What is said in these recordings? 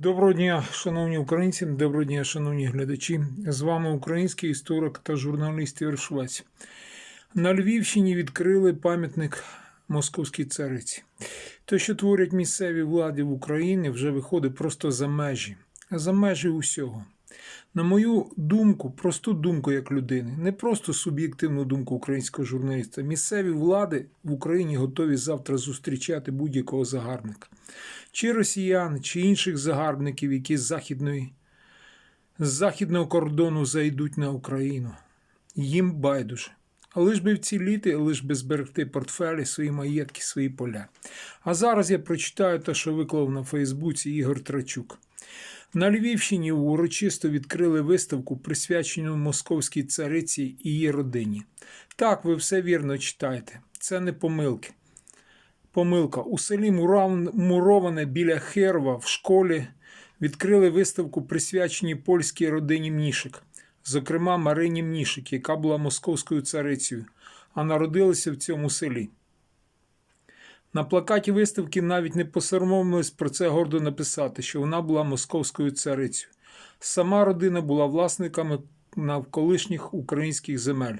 Доброго дня, шановні українці, доброго дня, шановні глядачі. З вами український історик та журналіст Ігор Швець. На Львівщині відкрили пам'ятник московській цариці. Те, що творять місцеві влади в Україні, вже виходить просто за межі, за межі усього. На мою думку, просту думку як людини, не просто суб'єктивну думку українського журналіста. Місцеві влади в Україні готові завтра зустрічати будь-якого загарбника. Чи росіян, чи інших загарбників, які з західної з західного кордону зайдуть на Україну. Їм байдуже. Лиш би вціліти, лиш би зберегти портфелі, свої маєтки, свої поля. А зараз я прочитаю те, що виклав на Фейсбуці Ігор Трачук. На Львівщині урочисто відкрили виставку, присвячену московській цариці і її родині. Так, ви все вірно читаєте. Це не помилки. Помилка. У селі Муроване біля Херва в школі відкрили виставку, присвячені польській родині Мнішик, зокрема Марині Мнішик, яка була московською царицею, а народилася в цьому селі. На плакаті виставки навіть не посоромились про це гордо написати, що вона була московською царицею. Сама родина була власниками навколишніх українських земель.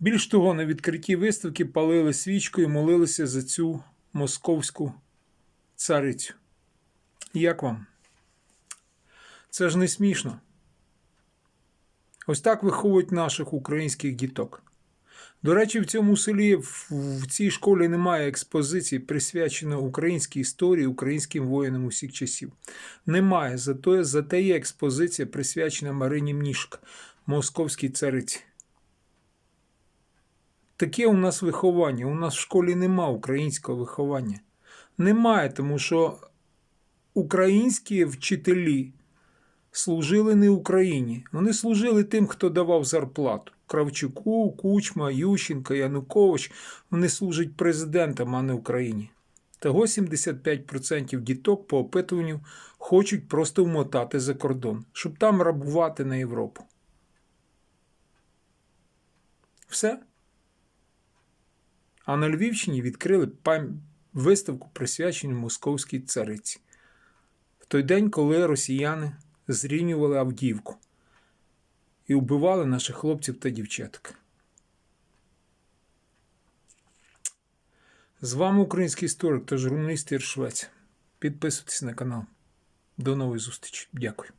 Більш того, на відкритті виставки палили свічку і молилися за цю московську царицю. Як вам? Це ж не смішно. Ось так виховують наших українських діток. До речі, в цьому селі в, цій школі немає експозиції, присвяченої українській історії, українським воїнам усіх часів. Немає. Зато, зате є експозиція, присвячена Марині Мнішк, московській цариці. Таке у нас виховання. У нас в школі нема українського виховання. Немає, тому що українські вчителі служили не Україні. Вони служили тим, хто давав зарплату. Кравчуку, Кучма, Ющенка, Янукович. Вони служать президентам, а не Україні. Того 75% діток по опитуванню хочуть просто вмотати за кордон, щоб там рабувати на Європу. Все. А на Львівщині відкрили виставку, присвячену московській цариці. В той день, коли росіяни зрівнювали Авдіївку і вбивали наших хлопців та дівчаток. З вами український історик та журналіст Ір Швець. Підписуйтесь на канал. До нової зустрічі. Дякую.